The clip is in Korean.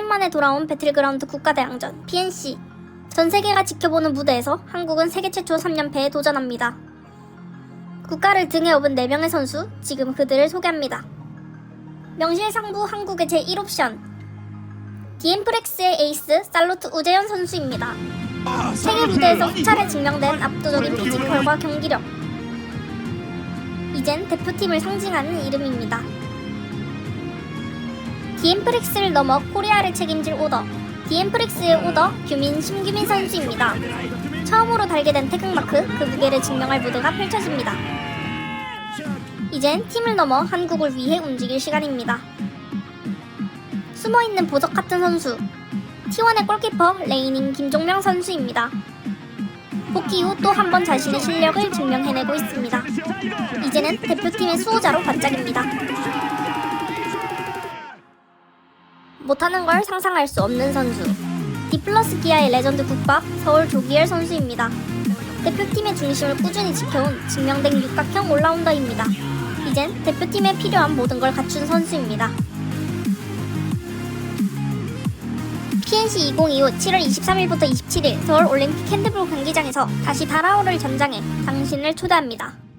7년 만에 돌아온 배틀그라운드 국가대항전 PNC. 전 세계가 지켜보는 무대에서 한국은 세계 최초 3연패에 도전합니다. 국가를 등에 업은 4명의 선수, 지금 그들을 소개합니다. 명실상부 한국의 제1옵션. 디엠프렉스의 에이스 살로트 우재현 선수입니다. 세계 무대에서 수차례 증명된 압도적인 피지컬과 경기력. 이젠 대표팀을 상징하는 이름입니다. 디엠프렉스를 넘어 코리아를 책임질 오더. 디엠프렉스의 오더 규민 심규민 선수입니다. 처음으로 달게 된 태극마크 그 무게를 증명할 무대가 펼쳐집니다. 이젠 팀을 넘어 한국을 위해 움직일 시간입니다. 숨어있는 보석 같은 선수. T1의 골키퍼 레이닝 김종명 선수입니다. 복귀 후 또 한 번 자신의 실력을 증명해내고 있습니다. 이제는 대표팀의 수호자로 반짝입니다. 못하는 걸 상상할 수 없는 선수. 디플러스 기아의 레전드 국밥 서울 조기열 선수입니다. 대표팀의 중심을 꾸준히 지켜온 증명된 육각형 올라운더입니다. 이젠 대표팀에 필요한 모든 걸 갖춘 선수입니다. PNC 2025 7월 23일부터 27일 서울 올림픽 핸드볼 경기장에서 다시 달아오를 전장에 당신을 초대합니다.